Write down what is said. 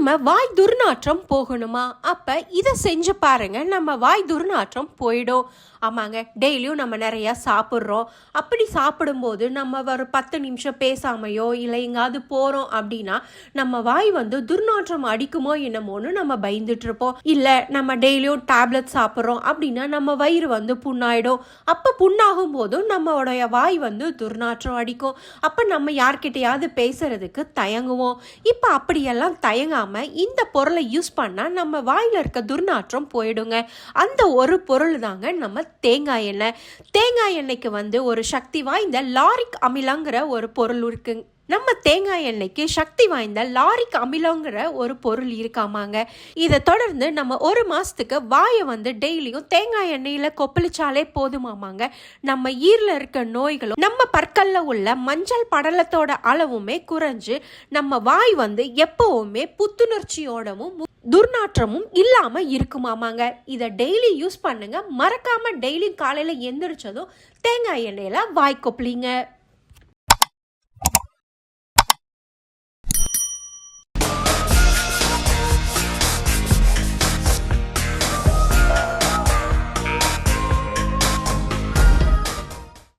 நம்ம வாய் துர்நாற்றம் போகணுமா? அப்போ இதை செஞ்சு பாருங்க நம்ம வாய் துர்நாற்றம் போயிடும். ஆமாங்க டெய்லியும் நம்ம நிறையா சாப்பிட்றோம். அப்படி சாப்பிடும்போது நம்ம ஒரு பத்து நிமிஷம் பேசாமையோ இல்லை எங்காவது போகிறோம் அப்படின்னா நம்ம வாய் வந்து துர்நாற்றம் அடிக்குமோ என்னமோன்னு நம்ம பயந்துட்டு இருப்போம். இல்லை நம்ம டெய்லியும் டேப்லெட் சாப்பிட்றோம் அப்படின்னா நம்ம வயிறு வந்து புண்ணாயிடும். அப்போ புண்ணாகும் போதும் நம்மளுடைய வாய் வந்து துர்நாற்றம் அடிக்கும். அப்போ நம்ம யார்கிட்டையாவது பேசுறதுக்கு தயங்குவோம். இப்போ அப்படியெல்லாம் தயங்காமல் இல்லாமல் இந்த பொருளை யூஸ் பண்ணால் நம்ம வாயில் இருக்க துர்நாற்றம் போயிடுங்க. அந்த ஒரு பொருள் தாங்க நம்ம தேங்காய் எண்ணெய். தேங்காய் எண்ணெய்க்கு வந்து ஒரு சக்தி வாய்ந்த லாரிக் அமிலங்கிற ஒரு பொருள் இருக்குங்க நம்ம தேங்காய் எண்ணெய்க்கு சக்தி வாய்ந்த லாரிக் அமிலங்கிற ஒரு பொருள் இருக்காமாங்க. இதை தொடர்ந்து நம்ம ஒரு மாதத்துக்கு வாயை வந்து டெய்லியும் தேங்காய் எண்ணெயில் கொப்பளிச்சாலே போதுமாமாங்க. நம்ம ஈரில் இருக்க நோய்களும் நம்ம பற்களில் உள்ள மஞ்சள் படலத்தோட அளவுமே குறைஞ்சு நம்ம வாய் வந்து எப்போவுமே புத்துணர்ச்சியோடவும் துர்நாற்றமும் இல்லாமல் இருக்குமாமாங்க. இதை டெய்லி யூஸ் பண்ணுங்க. மறக்காமல் டெய்லி காலையில் எந்திரிச்சதும் தேங்காய் எண்ணெயில் வாய் கொப்பளிங்க.